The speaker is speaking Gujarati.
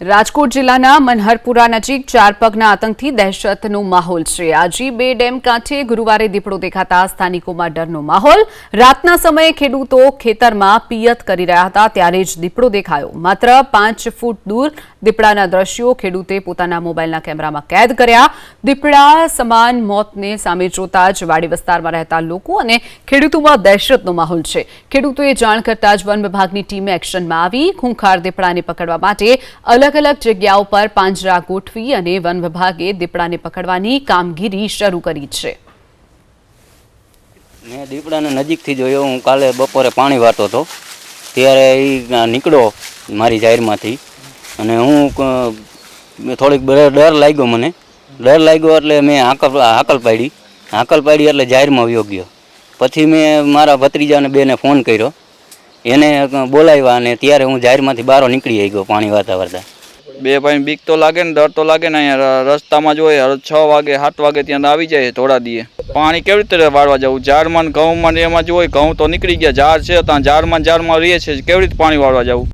રાજકોટ જિલ્લાના મનહરપુરા નજીક ચાર પગના આતંકથી દહેશતનો માહોલ છે. આજી બે ડેમ કાંઠે ગુરુવારે દીપડો દેખાતા સ્થાનિકોમાં ડરનો માહોલ. રાતના સમયે ખેડૂતો ખેતરમાં પિયત કરી રહ્યા હતા, ત્યારે જ દીપડો દેખાયો. માત્ર પાંચ ફૂટ દૂર દીપડાના દ્રશ્યો ખેડૂતે પોતાના મોબાઈલના કેમેરામાં કેદ કર્યા. દીપડા સમાન મોતને સામે જોતા જ વાડી વિસ્તારમાં રહેતા લોકો અને ખેડૂતોમાં દહેશતનો માહોલ છે. ખેડૂતોએ જાણ કરતા જ વન વિભાગની ટીમ એક્શનમાં આવી. ખૂંખાર દીપડાને પકડવા માટે અલગ અલગ અલગ જગ્યાઓ પર પાંજરા ગોઠવી અને વન વિભાગે દીપડાને પકડવાની કામગીરી શરૂ કરી છે. મેં દીપડાને નજીકથી જોયો. હું કાલે બપોરે પાણી વાળતો હતો. ત્યારે એ નીકળ્યો મારી જાહેરમાંથી. અને હું થોડીક ડર લાગ્યો મને. ડર લાગ્યો એટલે મેં હાકલ હાકલ પાડી. હાકલ પાડી એટલે જાહેરમાં વયો ગયો. પછી મેં મારા ભત્રીજાને બેને ફોન કર્યો. એને બોલાવ્યા અને ત્યારે હું જાહેરમાંથી બહાર નીકળી ગયો પાણી વાતા વાતા. બે ભાઈ બીક તો લાગે ને ડર તો લાગે ને અહીંયા રસ્તામાં જોઈએ છ વાગે, સાત વાગે ત્યાં આવી જાય થોડા દીએ. પાણી કેવી રીતે વાળવા જવું? ઝાડમાં ઘઉંમાં એમાં જ હોય, ઘઉં તો નીકળી ગયા, ઝાડ છે ત્યાં, ઝાડમાં ઝાડમાં રહીએ છે, કેવી રીતે પાણી વાળવા જવું?